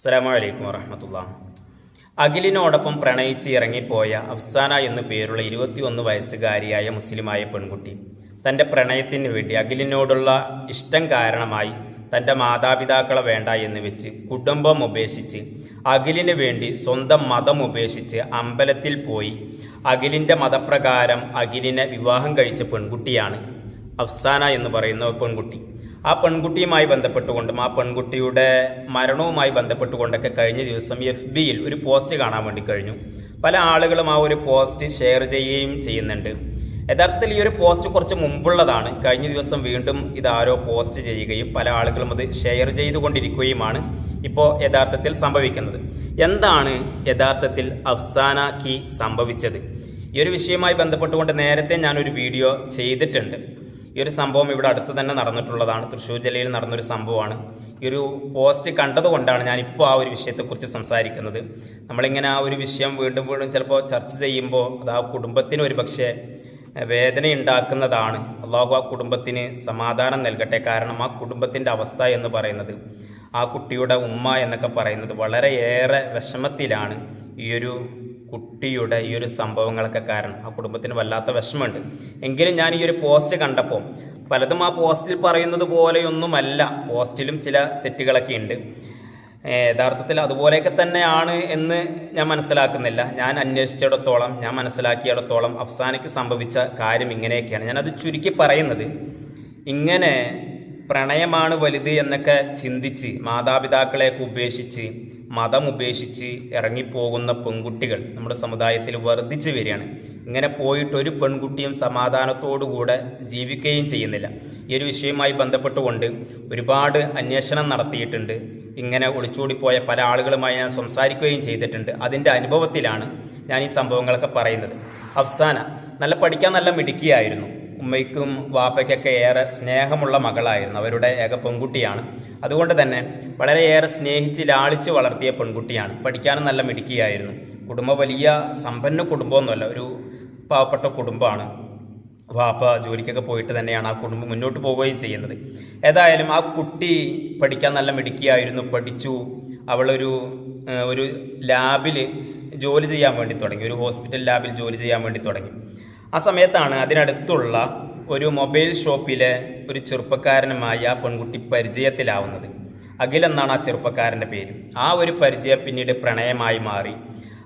അസ്സലാമലൈക്കും വറഹമത്തുള്ള. അഖിലിനോടൊപ്പം പ്രണയിച്ച് ഇറങ്ങിപ്പോയ അഫ്സാന എന്നു പേരുള്ള ഇരുപത്തിയൊന്ന് വയസ്സുകാരിയായ മുസ്ലിമായ പെൺകുട്ടി തന്റെ പ്രണയത്തിന് വേണ്ടി അഖിലിനോടുള്ള ഇഷ്ടം കാരണമായി തന്റെ മാതാപിതാക്കളെ വേണ്ട എന്ന് വെച്ച് കുടുംബം ഉപേക്ഷിച്ച് അഖിലിന് വേണ്ടി സ്വന്തം മതം ഉപേക്ഷിച്ച് അമ്പലത്തിൽ പോയി അഖിലിന്റെ മതപ്രകാരം അഖിലിനെ വിവാഹം കഴിച്ച പെൺകുട്ടിയാണ് അഫ്സാന എന്ന് പറയുന്ന പെൺകുട്ടി. ആ പെൺകുട്ടിയുമായി ബന്ധപ്പെട്ടുകൊണ്ടും ആ പെൺകുട്ടിയുടെ മരണവുമായി ബന്ധപ്പെട്ടുകൊണ്ടൊക്കെ കഴിഞ്ഞ ദിവസം എഫ് ബിയിൽ ഒരു പോസ്റ്റ് കാണാൻ വേണ്ടി കഴിഞ്ഞു. പല ആളുകളും ആ ഒരു പോസ്റ്റ് ഷെയർ ചെയ്യുകയും ചെയ്യുന്നുണ്ട്. യഥാർത്ഥത്തിൽ ഈ ഒരു പോസ്റ്റ് കുറച്ച് മുമ്പുള്ളതാണ്. കഴിഞ്ഞ ദിവസം വീണ്ടും ഇതാരോ പോസ്റ്റ് ചെയ്യുകയും പല ആളുകളും അത് ഷെയർ ചെയ്തുകൊണ്ടിരിക്കുകയുമാണ് ഇപ്പോൾ യഥാർത്ഥത്തിൽ സംഭവിക്കുന്നത്. എന്താണ് യഥാർത്ഥത്തിൽ അഫ്സാന കി സംഭവിച്ചത്? ഈ ഒരു വിഷയവുമായി ബന്ധപ്പെട്ടുകൊണ്ട് നേരത്തെ ഞാനൊരു വീഡിയോ ചെയ്തിട്ടുണ്ട്. ഈ ഒരു സംഭവം ഇവിടെ അടുത്ത് തന്നെ നടന്നിട്ടുള്ളതാണ്. തൃശ്ശൂർ ജില്ലയിൽ നടന്നൊരു സംഭവമാണ്. ഈ ഒരു പോസ്റ്റ് കണ്ടതുകൊണ്ടാണ് ഞാനിപ്പോൾ ആ ഒരു വിഷയത്തെക്കുറിച്ച് സംസാരിക്കുന്നത്. നമ്മളിങ്ങനെ ആ ഒരു വിഷയം വീണ്ടും വീണ്ടും ചിലപ്പോൾ ചർച്ച ചെയ്യുമ്പോൾ അത് ആ കുടുംബത്തിന് ഒരു പക്ഷേ വേദന ഉണ്ടാക്കുന്നതാണ് അള്ളാഹു ആ കുടുംബത്തിന് സമാധാനം നൽകട്ടെ. കാരണം ആ കുടുംബത്തിന്റെ അവസ്ഥ എന്ന് പറയുന്നത് ആ കുട്ടിയുടെ ഉമ്മ എന്നൊക്കെ പറയുന്നത് വളരെയേറെ വിഷമത്തിലാണ് ഈ ഒരു കുട്ടിയുടെ ഈ ഒരു സംഭവങ്ങളൊക്കെ കാരണം ആ കുടുംബത്തിന് വല്ലാത്ത വിഷമമുണ്ട്. എങ്കിലും ഞാൻ ഈ ഒരു പോസ്റ്റ് കണ്ടപ്പോൾ പലതും ആ പോസ്റ്റിൽ പറയുന്നത് പോലെയൊന്നുമല്ല. പോസ്റ്റിലും ചില തെറ്റുകളൊക്കെ ഉണ്ട്. യഥാർത്ഥത്തിൽ അതുപോലെയൊക്കെ തന്നെയാണ് എന്ന് ഞാൻ മനസ്സിലാക്കുന്നില്ല. ഞാൻ അന്വേഷിച്ചിടത്തോളം ഞാൻ മനസ്സിലാക്കിയിടത്തോളം അഫ്സാനയ്ക്ക് സംഭവിച്ച കാര്യം ഇങ്ങനെയൊക്കെയാണ്. ഞാനത് ചുരുക്കി പറയുന്നത്. ഇങ്ങനെ പ്രണയമാണ് വലുത് എന്നൊക്കെ ചിന്തിച്ച് മാതാപിതാക്കളെയൊക്കെ ഉപേക്ഷിച്ച് മതം ഉപേക്ഷിച്ച് ഇറങ്ങിപ്പോകുന്ന പെൺകുട്ടികൾ നമ്മുടെ സമുദായത്തിൽ വർദ്ധിച്ചു വരികയാണ്. ഇങ്ങനെ പോയിട്ട് ഒരു പെൺകുട്ടിയും സമാധാനത്തോടുകൂടെ ജീവിക്കുകയും ചെയ്യുന്നില്ല. ഈ ഒരു വിഷയവുമായി ബന്ധപ്പെട്ടുകൊണ്ട് ഒരുപാട് അന്വേഷണം നടത്തിയിട്ടുണ്ട്. ഇങ്ങനെ ഒളിച്ചോടിപ്പോയ പല ആളുകളുമായി ഞാൻ സംസാരിക്കുകയും ചെയ്തിട്ടുണ്ട്. അതിന്റെ അനുഭവത്തിലാണ് ഞാൻ ഈ സംഭവങ്ങളൊക്കെ പറയുന്നത്. അഫ്സാന നല്ല പഠിക്കാൻ നല്ല മിടുക്കിയായിരുന്നു. ഉമ്മയ്ക്കും വാപ്പയ്ക്കൊക്കെ ഏറെ സ്നേഹമുള്ള മകളായിരുന്നു. അവരുടെ ഏക പെൺകുട്ടിയാണ്. അതുകൊണ്ട് തന്നെ വളരെയേറെ സ്നേഹിച്ച് ലാളിച്ച് വളർത്തിയ പെൺകുട്ടിയാണ്. പഠിക്കാനും നല്ല മിടുക്കിയായിരുന്നു. കുടുംബം വലിയ സമ്പന്ന കുടുംബമൊന്നുമല്ല ഒരു പാവപ്പെട്ട കുടുംബമാണ്. വാപ്പ ജോലിക്കൊക്കെ പോയിട്ട് തന്നെയാണ് ആ കുടുംബം മുന്നോട്ട് പോവുകയും ചെയ്യുന്നത്. ഏതായാലും ആ കുട്ടി പഠിക്കാൻ നല്ല മിടുക്കിയായിരുന്നു. പഠിച്ചു. അവളൊരു ഒരു ലാബിൽ ജോലി ചെയ്യാൻ വേണ്ടി തുടങ്ങി. ഒരു ഹോസ്പിറ്റൽ ലാബിൽ ജോലി ചെയ്യാൻ വേണ്ടി തുടങ്ങി. ആ സമയത്താണ് അതിനടുത്തുള്ള ഒരു മൊബൈൽ ഷോപ്പിലെ ഒരു ചെറുപ്പക്കാരനുമായി ആ പെൺകുട്ടി പരിചയത്തിലാവുന്നത്. അഖിൽ എന്നാണ് ആ ചെറുപ്പക്കാരന്റെ പേര്. ആ ഒരു പരിചയം പിന്നീട് പ്രണയമായി മാറി.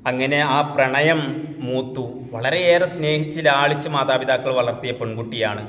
അങ്ങനെ ആ പ്രണയം മൂത്തു. വളരെയേറെ സ്നേഹിച്ച് ലാളിച്ച് മാതാപിതാക്കൾ വളർത്തിയ പെൺകുട്ടിയാണ്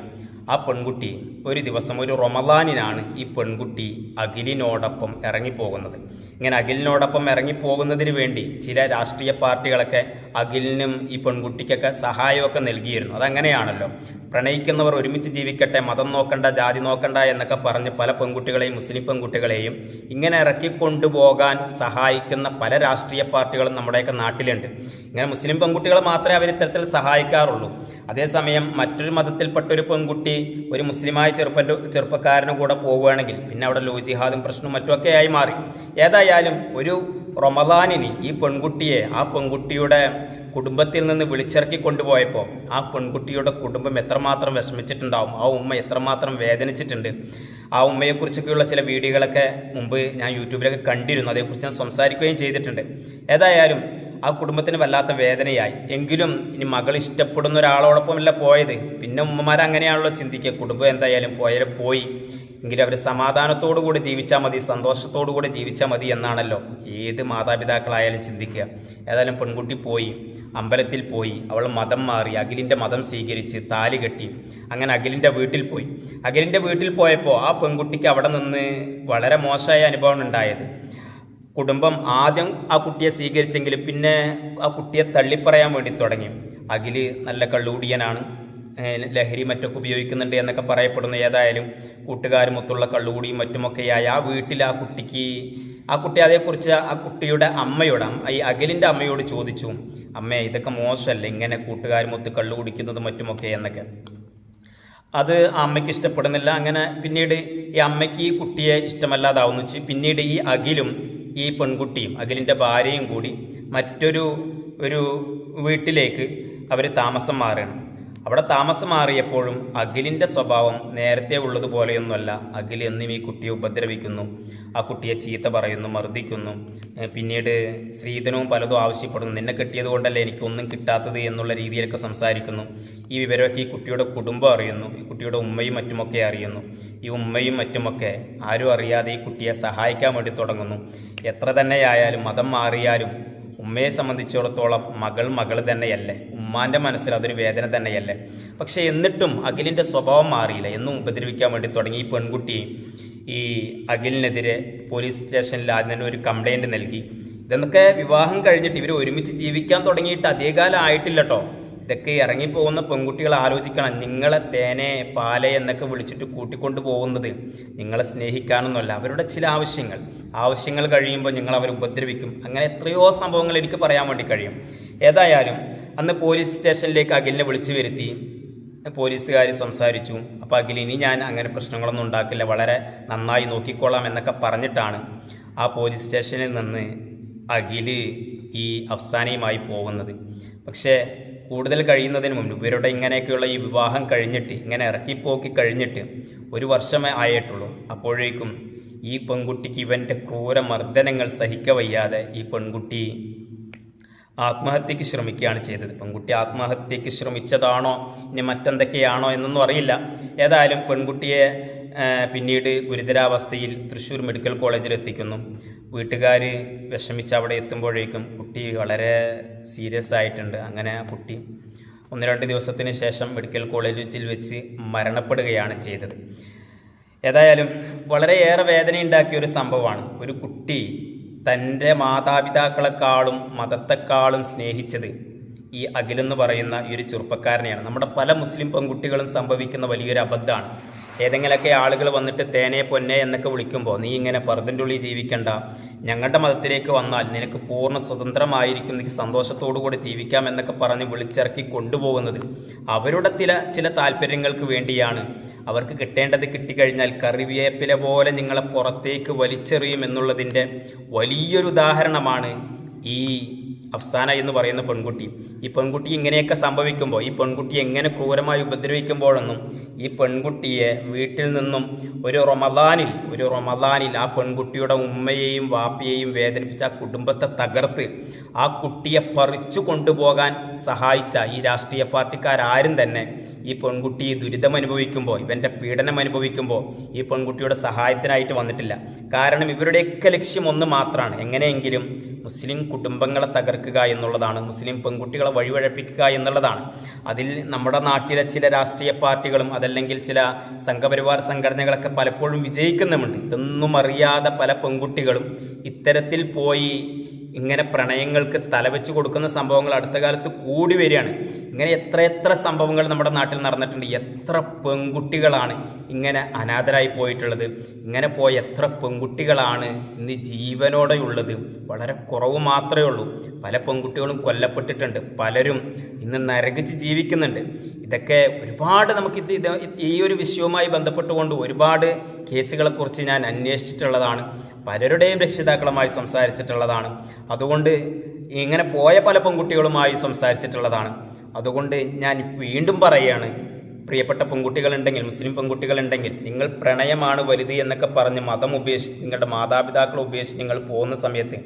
ആ പെൺകുട്ടി. ഒരു ദിവസം ഒരു റൊമദാനിനാണ് ഈ പെൺകുട്ടി അഖിലിനോടൊപ്പം ഇറങ്ങിപ്പോകുന്നത്. ഇങ്ങനെ അഖിലിനോടൊപ്പം ഇറങ്ങിപ്പോകുന്നതിന് വേണ്ടി ചില രാഷ്ട്രീയ പാർട്ടികളൊക്കെ അഖിലിനും ഈ പെൺകുട്ടിക്കൊക്കെ സഹായമൊക്കെ നൽകിയിരുന്നു. അതങ്ങനെയാണല്ലോ. പ്രണയിക്കുന്നവർ ഒരുമിച്ച് ജീവിക്കട്ടെ മതം നോക്കണ്ട ജാതി നോക്കണ്ട എന്നൊക്കെ പറഞ്ഞ് പല പെൺകുട്ടികളെയും മുസ്ലിം പെൺകുട്ടികളെയും ഇങ്ങനെ ഇറക്കി കൊണ്ടുപോകാൻ സഹായിക്കുന്ന പല രാഷ്ട്രീയ പാർട്ടികളും നമ്മുടെയൊക്കെ നാട്ടിലുണ്ട്. ഇങ്ങനെ മുസ്ലിം പെൺകുട്ടികളെ മാത്രമേ അവർ ഇത്തരത്തിൽ സഹായിക്കാറുള്ളൂ. അതേസമയം മറ്റൊരു മതത്തിൽപ്പെട്ട ഒരു പെൺകുട്ടി ഒരു മുസ്ലിമായ ചെറുപ്പ ചെറുപ്പക്കാരന് കൂടെ പോവുകയാണെങ്കിൽ പിന്നെ അവിടെ ലോജിഹാദും പ്രശ്നവും മറ്റുമൊക്കെ ആയി മാറി. ഏതായാലും ഒരു റൊമദാനിന് ഈ പെൺകുട്ടിയെ ആ പെൺകുട്ടിയുടെ കുടുംബത്തിൽ നിന്ന് വിളിച്ചിറക്കി കൊണ്ടുപോയപ്പോൾ ആ പെൺകുട്ടിയുടെ കുടുംബം എത്രമാത്രം വിഷമിച്ചിട്ടുണ്ടാവും ആ ഉമ്മ എത്രമാത്രം വേദനിച്ചിട്ടുണ്ട്. ആ ഉമ്മയെക്കുറിച്ചൊക്കെയുള്ള ചില വീഡിയോകളൊക്കെ മുമ്പ് ഞാൻ യൂട്യൂബിലൊക്കെ കണ്ടിരുന്നു അതേക്കുറിച്ച് ഞാൻ സംസാരിക്കുകയും ചെയ്തിട്ടുണ്ട്. ഏതായാലും ആ കുടുംബത്തിന് വല്ലാത്ത വേദനയായി. എങ്കിലും ഇനി മകൾ ഇഷ്ടപ്പെടുന്ന ഒരാളോടൊപ്പമല്ല പോയത്. പിന്നെ ഉമ്മമാർ അങ്ങനെയാണല്ലോ ചിന്തിക്കുക. കുടുംബം എന്തായാലും പോയാലും പോയി. എങ്കിലും അവർ സമാധാനത്തോടു കൂടി ജീവിച്ചാൽ മതി സന്തോഷത്തോടു കൂടി ജീവിച്ചാൽ മതി എന്നാണല്ലോ ഏത് മാതാപിതാക്കളായാലും ചിന്തിക്കുക. ഏതായാലും പെൺകുട്ടി പോയി അമ്പലത്തിൽ പോയി അവൾ മതം മാറി അഖിലിന്റെ മതം സ്വീകരിച്ച് താലി കെട്ടി അങ്ങനെ അഖിലിന്റെ വീട്ടിൽ പോയി. അഖിലിന്റെ വീട്ടിൽ പോയപ്പോൾ ആ പെൺകുട്ടിക്ക് അവിടെ നിന്ന് വളരെ മോശമായ അനുഭവം ഉണ്ടായത്. കുടുംബം ആദ്യം ആ കുട്ടിയെ സ്വീകരിച്ചെങ്കിലും പിന്നെ ആ കുട്ടിയെ തള്ളിപ്പറയാൻ വേണ്ടി തുടങ്ങി. അഖിൽ നല്ല കള്ളുകൂടിയനാണ്. ലഹരി മറ്റൊക്കെ ഉപയോഗിക്കുന്നുണ്ട് എന്നൊക്കെ പറയപ്പെടുന്നു ഏതായാലും കൂട്ടുകാരുമൊത്തുള്ള കള്ളുകൂടിയും മറ്റുമൊക്കെയായി ആ വീട്ടിൽ ആ കുട്ടിക്ക് ആ കുട്ടി അതേക്കുറിച്ച് ആ കുട്ടിയുടെ അമ്മയോട് ഈ അഖിലിന്റെ അമ്മയോട് ചോദിച്ചു. അമ്മേ ഇതൊക്കെ മോശമല്ലേ? ഇങ്ങനെ കൂട്ടുകാരുമൊത്ത് കള്ളു കുടിക്കുന്നതും മറ്റുമൊക്കെ എന്നൊക്കെ. അത് അമ്മയ്ക്ക് ഇഷ്ടപ്പെടുന്നില്ല. അങ്ങനെ പിന്നീട് ഈ അമ്മയ്ക്ക് ഈ കുട്ടിയെ ഇഷ്ടമല്ലാതാവുന്നു. പിന്നീട് ഈ അഖിലും ഈ പെൺകുട്ടിയും അഖിലിന്റെ ഭാര്യയും കൂടി മറ്റൊരു ഒരു വീട്ടിലേക്ക് അവർ താമസം മാറുകയാണ്. അവിടെ താമസം മാറിയപ്പോഴും അഖിലിന്റെ സ്വഭാവം നേരത്തെ ഉള്ളതുപോലെയൊന്നുമല്ല. അഖിൽ എന്നും ഈ കുട്ടിയെ ഉപദ്രവിക്കുന്നു. ആ കുട്ടിയെ ചീത്ത പറയുന്നു മർദ്ദിക്കുന്നു. പിന്നീട് സ്ത്രീധനവും പലതും ആവശ്യപ്പെടുന്നു. നിന്നെ കിട്ടിയത് കൊണ്ടല്ലേ എനിക്കൊന്നും കിട്ടാത്തത് എന്നുള്ള രീതിയിലൊക്കെ സംസാരിക്കുന്നു. ഈ വിവരമൊക്കെ ഈ കുട്ടിയുടെ കുടുംബം അറിയുന്നു. ഈ കുട്ടിയുടെ ഉമ്മയും മറ്റുമൊക്കെ അറിയുന്നു. ഈ ഉമ്മയും മറ്റുമൊക്കെ ആരും അറിയാതെ ഈ കുട്ടിയെ സഹായിക്കാൻ വേണ്ടി തുടങ്ങുന്നു. എത്ര തന്നെയായാലും മതം മാറിയാലും ഉമ്മയെ സംബന്ധിച്ചിടത്തോളം മകൾ മകൾ തന്നെയല്ലേ. ഉമ്മാന്റെ മനസ്സിൽ അതൊരു വേദന തന്നെയല്ലേ. പക്ഷേ എന്നിട്ടും അഖിലിന്റെ സ്വഭാവം മാറിയില്ല. എന്നും ഉപദ്രവിക്കാൻ വേണ്ടി തുടങ്ങി ഈ പെൺകുട്ടി ഈ അഖിലിനെതിരെ പോലീസ് സ്റ്റേഷനിൽ ആദ്യം തന്നെ ഒരു കംപ്ലൈന്റ് നൽകി. ഇതെന്നൊക്കെ വിവാഹം കഴിഞ്ഞിട്ട് ഇവർ ഒരുമിച്ച് ജീവിക്കാൻ തുടങ്ങിയിട്ട് അധികകാലം ആയിട്ടില്ല കേട്ടോ ഇതൊക്കെ ഇറങ്ങിപ്പോകുന്ന പെൺകുട്ടികൾ ആലോചിക്കണം. നിങ്ങളെ തേനെ പാലെ എന്നൊക്കെ വിളിച്ചിട്ട് കൂട്ടിക്കൊണ്ടു പോകുന്നത് നിങ്ങളെ സ്നേഹിക്കാനൊന്നുമല്ല അവരുടെ ചില ആവശ്യങ്ങൾ. ആവശ്യങ്ങൾ കഴിയുമ്പോൾ നിങ്ങൾ അവരെ ഉപദ്രവിക്കും. അങ്ങനെ എത്രയോ സംഭവങ്ങൾ എനിക്ക് പറയാൻ വേണ്ടി കഴിയും. ഏതായാലും അന്ന് പോലീസ് സ്റ്റേഷനിലേക്ക് അഖിലിനെ വിളിച്ചു വരുത്തി. പോലീസുകാർ സംസാരിച്ചു. അപ്പോൾ അഖിൽ ഇനി ഞാൻ അങ്ങനെ പ്രശ്നങ്ങളൊന്നും ഉണ്ടാക്കില്ല. വളരെ നന്നായി നോക്കിക്കോളാം എന്നൊക്കെ പറഞ്ഞിട്ടാണ് ആ പോലീസ് സ്റ്റേഷനിൽ നിന്ന് അഖിൽ ഈ അഫ്സാനയുമായി പോകുന്നത്. പക്ഷേ കൂടുതൽ കഴിയുന്നതിന് മുമ്പ് ഇവരുടെ ഇങ്ങനെയൊക്കെയുള്ള ഈ വിവാഹം കഴിഞ്ഞിട്ട് ഇങ്ങനെ ഇറക്കിപ്പോക്കി കഴിഞ്ഞിട്ട് ഒരു വർഷമേ ആയിട്ടുള്ളൂ. അപ്പോഴേക്കും ഈ പെൺകുട്ടിക്ക് ഇവന്റെ ക്രൂര മർദ്ദനങ്ങൾ സഹിക്കവയ്യാതെ ഈ പെൺകുട്ടി ആത്മഹത്യക്ക് ശ്രമിക്കുകയാണ് ചെയ്തത്. പെൺകുട്ടി ആത്മഹത്യക്ക് ശ്രമിച്ചതാണോ? ഇനി മറ്റെന്തൊക്കെയാണോ എന്നൊന്നും അറിയില്ല. ഏതായാലും പെൺകുട്ടിയെ പിന്നീട് ഗുരുതരാവസ്ഥയിൽ തൃശ്ശൂർ മെഡിക്കൽ കോളേജിൽ എത്തിക്കുന്നു വീട്ടുകാർ വിഷമിച്ച് അവിടെ എത്തുമ്പോഴേക്കും കുട്ടി വളരെ സീരിയസ് ആയിട്ടുണ്ട്. അങ്ങനെ കുട്ടി ഒന്ന് രണ്ട് ദിവസത്തിന് ശേഷം മെഡിക്കൽ കോളേജിൽ വെച്ച് മരണപ്പെടുകയാണ് ചെയ്തത്. ഏതായാലും വളരെയേറെ വേദനയുണ്ടാക്കിയ ഒരു സംഭവമാണ്. ഒരു കുട്ടി തന്റെ മാതാപിതാക്കളെക്കാളും മതത്തെക്കാളും സ്നേഹിച്ചത് ഈ അഖിലെന്ന് പറയുന്ന ഈ ഒരു ചെറുപ്പക്കാരനെയാണ്. നമ്മുടെ പല മുസ്ലിം പെൺകുട്ടികളും സംഭവിക്കുന്ന വലിയൊരു അബദ്ധമാണ്. ഏതെങ്കിലുമൊക്കെ ആളുകൾ വന്നിട്ട് തേനെ പൊന്നെ എന്നൊക്കെ വിളിക്കുമ്പോൾ നീ ഇങ്ങനെ പറതിന്റെ ഉള്ളിൽ ജീവിക്കണ്ട. ഞങ്ങളുടെ മതത്തിലേക്ക് വന്നാൽ നിനക്ക് പൂർണ സ്വതന്ത്രമായിരിക്കും നീ സന്തോഷത്തോടു കൂടി ജീവിക്കാം എന്നൊക്കെ പറഞ്ഞ് വിളിച്ചിറക്കി കൊണ്ടുപോകുന്നത് അവരുടെ ചില ചില താല്പര്യങ്ങൾക്ക് വേണ്ടിയാണ്. അവർക്ക് കിട്ടേണ്ടത് കിട്ടിക്കഴിഞ്ഞാൽ കറിവേപ്പില പോലെ നിങ്ങളെ പുറത്തേക്ക് വലിച്ചെറിയും എന്നുള്ളതിന്റെ വലിയൊരു ഉദാഹരണമാണ് ഈ അഫ്സാന എന്ന് പറയുന്ന പെൺകുട്ടി. ഈ പെൺകുട്ടി ഇങ്ങനെയൊക്കെ സംഭവിക്കുമ്പോൾ ഈ പെൺകുട്ടി എങ്ങനെ ക്രൂരമായി ഉപദ്രവിക്കുമ്പോഴൊന്നും ഈ പെൺകുട്ടിയെ വീട്ടിൽ നിന്നും ഒരു റൊമദാനിൽ ഒരു റൊമദാനിൽ ആ പെൺകുട്ടിയുടെ ഉമ്മയെയും വാപ്പയെയും വേദനിപ്പിച്ച ആ കുടുംബത്തെ തകർത്ത് ആ കുട്ടിയെ പറിച്ചു കൊണ്ടുപോകാൻ സഹായിച്ച ഈ രാഷ്ട്രീയ പാർട്ടിക്കാരും തന്നെ ഈ പെൺകുട്ടി ദുരിതം അനുഭവിക്കുമ്പോൾ ഇവന്റെ പീഡനം അനുഭവിക്കുമ്പോൾ ഈ പെൺകുട്ടിയുടെ സഹായത്തിനായിട്ട് വന്നിട്ടില്ല. കാരണം ഇവരുടെയൊക്കെ ലക്ഷ്യം ഒന്ന് മാത്രമാണ് എങ്ങനെയെങ്കിലും മുസ്ലിം കുടുംബങ്ങളെ തകർക്കുക എന്നുള്ളതാണ്. മുസ്ലിം പെൺകുട്ടികളെ വഴിവഴപ്പിക്കുക എന്നുള്ളതാണ്. അതിൽ നമ്മുടെ നാട്ടിലെ ചില രാഷ്ട്രീയ പാർട്ടികളും അതല്ലെങ്കിൽ ചില സംഘപരിവാർ സംഘടനകളൊക്കെ പലപ്പോഴും വിജയിക്കുന്നുമുണ്ട്. ഇതൊന്നും അറിയാതെ പല പെൺകുട്ടികളും ഇത്തരത്തിൽ പോയി ഇങ്ങനെ പ്രണയങ്ങൾക്ക് തലവെച്ച് കൊടുക്കുന്ന സംഭവങ്ങൾ അടുത്ത കാലത്ത് കൂടി വരികയാണ്. ഇങ്ങനെ എത്ര എത്ര സംഭവങ്ങൾ നമ്മുടെ നാട്ടിൽ നടന്നിട്ടുണ്ട്. എത്ര പെൺകുട്ടികളാണ് ഇങ്ങനെ അനാഥരായി പോയിട്ടുള്ളത്. ഇങ്ങനെ പോയ എത്ര പെൺകുട്ടികളാണ് ഇന്ന് ജീവനോടെ ഉള്ളത് വളരെ കുറവ് മാത്രമേ ഉള്ളൂ. പല പെൺകുട്ടികളും കൊല്ലപ്പെട്ടിട്ടുണ്ട്. പലരും ഇന്ന് നരകിച്ച് ജീവിക്കുന്നുണ്ട്. ഇതൊക്കെ ഒരുപാട് നമുക്ക് ഇത് ഈ ഒരു വിഷയവുമായി ബന്ധപ്പെട്ടുകൊണ്ട് ഒരുപാട് കേസുകളെക്കുറിച്ച് ഞാൻ അന്വേഷിച്ചിട്ടുള്ളതാണ്. പലരുടെയും രക്ഷിതാക്കളുമായി സംസാരിച്ചിട്ടുള്ളതാണ്. അതുകൊണ്ട് ഇങ്ങനെ പോയ പല പെൺകുട്ടികളുമായി സംസാരിച്ചിട്ടുള്ളതാണ്. അതുകൊണ്ട് ഞാൻ വീണ്ടും പറയുകയാണ് പ്രിയപ്പെട്ട പെൺകുട്ടികളുണ്ടെങ്കിൽ മുസ്ലിം പെൺകുട്ടികളുണ്ടെങ്കിൽ നിങ്ങൾ പ്രണയമാണ് വലുത് എന്നൊക്കെ പറഞ്ഞ് മതം ഉപേക്ഷിച്ച് നിങ്ങളുടെ മാതാപിതാക്കളെ ഉപേക്ഷിച്ച് നിങ്ങൾ പോകുന്ന സമയത്ത്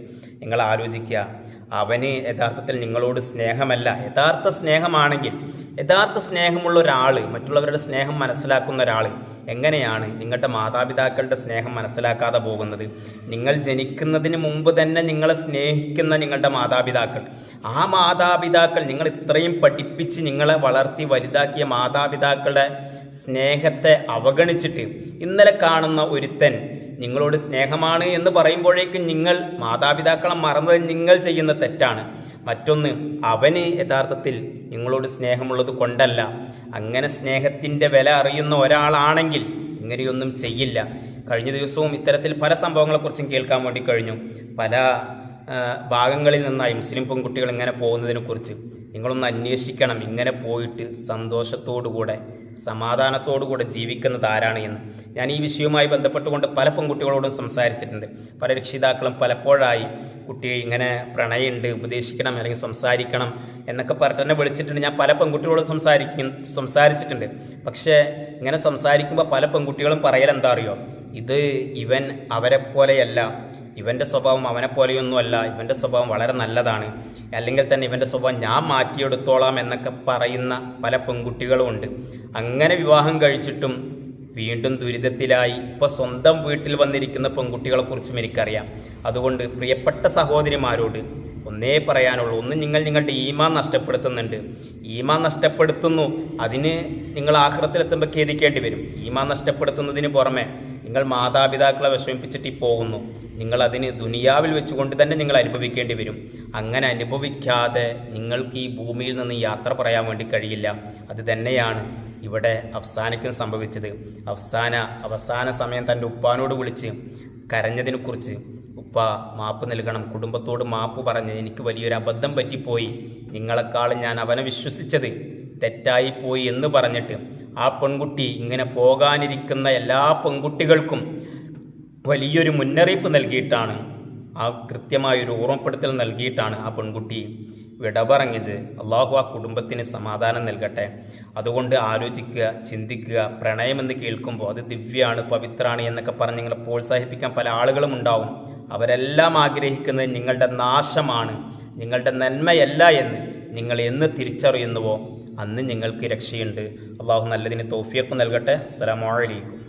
നിങ്ങൾ ആലോചിക്കുക. അവന് യഥാർത്ഥത്തിൽ നിങ്ങളോട് സ്നേഹമല്ല. യഥാർത്ഥ സ്നേഹമാണെങ്കിൽ യഥാർത്ഥ സ്നേഹമുള്ള ഒരാൾ മറ്റുള്ളവരുടെ സ്നേഹം മനസ്സിലാക്കുന്ന ഒരാൾ എങ്ങനെയാണ് നിങ്ങളുടെ മാതാപിതാക്കളുടെ സ്നേഹം മനസ്സിലാക്കാതെ പോകുന്നത്? നിങ്ങൾ ജനിക്കുന്നതിന് മുമ്പ് തന്നെ നിങ്ങളെ സ്നേഹിക്കുന്ന നിങ്ങളുടെ മാതാപിതാക്കൾ. ആ മാതാപിതാക്കൾ നിങ്ങൾ ഇത്രയും പഠിപ്പിച്ച് നിങ്ങളെ വളർത്തി വലുതാക്കിയ മാതാപിതാക്കളുടെ സ്നേഹത്തെ അവഗണിച്ചിട്ട് ഇന്നലെ കാണുന്ന ഒരുത്തൻ നിങ്ങളോട് സ്നേഹമാണ് എന്ന് പറയുമ്പോഴേക്കും നിങ്ങൾ മാതാപിതാക്കളെ മറന്നത് നിങ്ങൾ ചെയ്യുന്ന തെറ്റാണ്. മറ്റൊന്ന് അവന് യഥാർത്ഥത്തിൽ നിങ്ങളോട് സ്നേഹമുള്ളത് കൊണ്ടല്ല. അങ്ങനെ സ്നേഹത്തിന്റെ വില അറിയുന്ന ഒരാളാണെങ്കിൽ ഇങ്ങനെയൊന്നും ചെയ്യില്ല. കഴിഞ്ഞ ദിവസവും ഇത്തരത്തിൽ പല സംഭവങ്ങളെക്കുറിച്ചും കേൾക്കാൻ വേണ്ടി കഴിഞ്ഞു. പല ഭാഗങ്ങളിൽ നിന്നായി മുസ്ലിം പെൺകുട്ടികൾ ഇങ്ങനെ പോകുന്നതിനെക്കുറിച്ച് നിങ്ങളൊന്ന് അന്വേഷിക്കണം. ഇങ്ങനെ പോയിട്ട് സന്തോഷത്തോടുകൂടെ സമാധാനത്തോടുകൂടെ ജീവിക്കുന്നത് ആരാണ് എന്ന്. ഞാൻ ഈ വിഷയവുമായി ബന്ധപ്പെട്ടുകൊണ്ട് പല പെൺകുട്ടികളോടും സംസാരിച്ചിട്ടുണ്ട്. പല രക്ഷിതാക്കളും പലപ്പോഴായി കുട്ടിയെ ഇങ്ങനെ പ്രണയമുണ്ട് ഉപദേശിക്കണം അല്ലെങ്കിൽ സംസാരിക്കണം എന്നൊക്കെ പറഞ്ഞിട്ട് തന്നെ വിളിച്ചിട്ടുണ്ട്. ഞാൻ പല പെൺകുട്ടികളോടും സംസാരിക്കും സംസാരിച്ചിട്ടുണ്ട്. പക്ഷേ ഇങ്ങനെ സംസാരിക്കുമ്പോൾ പല പെൺകുട്ടികളും പറയൽ എന്താ അറിയോ? ഇത് ഇവൻ അവരെ പോലെയല്ല ഇവന്റെ സ്വഭാവം അവനെപ്പോലെയൊന്നുമല്ല ഇവന്റെ സ്വഭാവം വളരെ നല്ലതാണ്. അല്ലെങ്കിൽ തന്നെ ഇവന്റെ സ്വഭാവം ഞാൻ മാറ്റിയെടുത്തോളാം എന്നൊക്കെ പറയുന്ന പല പെൺകുട്ടികളുമുണ്ട് അങ്ങനെ വിവാഹം കഴിച്ചിട്ടും വീണ്ടും ദുരിതത്തിലായി. ഇപ്പോൾ സ്വന്തം വീട്ടിൽ വന്നിരിക്കുന്ന പെൺകുട്ടികളെക്കുറിച്ചും എനിക്കറിയാം. അതുകൊണ്ട് പ്രിയപ്പെട്ട സഹോദരിമാരോട് ഒന്നേ പറയാനുള്ളൂ. ഒന്ന് നിങ്ങൾ നിങ്ങളുടെ ഈമാൻ നഷ്ടപ്പെടുത്തുന്നുണ്ട്. ഈമാൻ നഷ്ടപ്പെടുത്തുന്നു അതിന് നിങ്ങൾ ആഹ്റത്തിലെത്തുമ്പോൾ ഖേദിക്കേണ്ടി വരും. ഈമാൻ നഷ്ടപ്പെടുത്തുന്നതിന് പുറമെ നിങ്ങൾ മാതാപിതാക്കളെ വിഷമിപ്പിച്ചിട്ട് പോകുന്നു. നിങ്ങൾ അതിന് ദുനിയാവിൽ വെച്ചുകൊണ്ട് തന്നെ നിങ്ങൾ അനുഭവിക്കേണ്ടി വരും. അങ്ങനെ അനുഭവിക്കാതെ നിങ്ങൾക്ക് ഈ ഭൂമിയിൽ നിന്ന് യാത്ര പറയാൻ വേണ്ടി കഴിയില്ല. അത് തന്നെയാണ് ഇവിടെ അഫ്സാനയ്ക്കും സംഭവിച്ചത്. അഫ്സാന അവസാന സമയം തന്റെ ഉപ്പാനോട് വിളിച്ച് കരഞ്ഞതിനെക്കുറിച്ച് ഉപ്പ മാപ്പ് നൽകണം. കുടുംബത്തോട് മാപ്പ് പറഞ്ഞ് എനിക്ക് വലിയൊരു അബദ്ധം പറ്റിപ്പോയി. നിങ്ങളെക്കാളും ഞാൻ അവനെ വിശ്വസിച്ചത്. തെറ്റായി പോയി എന്ന് പറഞ്ഞിട്ട് ആ പെൺകുട്ടി ഇങ്ങനെ പോകാനിരിക്കുന്ന എല്ലാ പെൺകുട്ടികൾക്കും വലിയൊരു മുന്നറിയിപ്പ് നൽകിയിട്ടാണ്. ആ കൃത്യമായൊരു ഓർമ്മപ്പെടുത്തൽ നൽകിയിട്ടാണ് ആ പെൺകുട്ടി വിട പറഞ്ഞത് അള്ളാഹു ആ കുടുംബത്തിന് സമാധാനം നൽകട്ടെ. അതുകൊണ്ട് ആലോചിക്കുക ചിന്തിക്കുക പ്രണയമെന്ന് കേൾക്കുമ്പോൾ അത് ദിവ്യമാണ് പവിത്രാണ് എന്നൊക്കെ പറഞ്ഞ് നിങ്ങളെ പ്രോത്സാഹിപ്പിക്കാൻ പല ആളുകളും ഉണ്ടാവും. അവരെല്ലാം ആഗ്രഹിക്കുന്നത് നിങ്ങളുടെ നാശമാണ് നിങ്ങളുടെ നന്മയല്ല എന്ന് നിങ്ങൾ എന്ന് തിരിച്ചറിയുന്നുവോ? അന്ന് നിങ്ങൾക്ക് രക്ഷയുണ്ട്. അള്ളാഹു നല്ലതിന് തോഫിയൊക്കെ നൽകട്ടെ. അസ്സലാമു അലൈക്കും.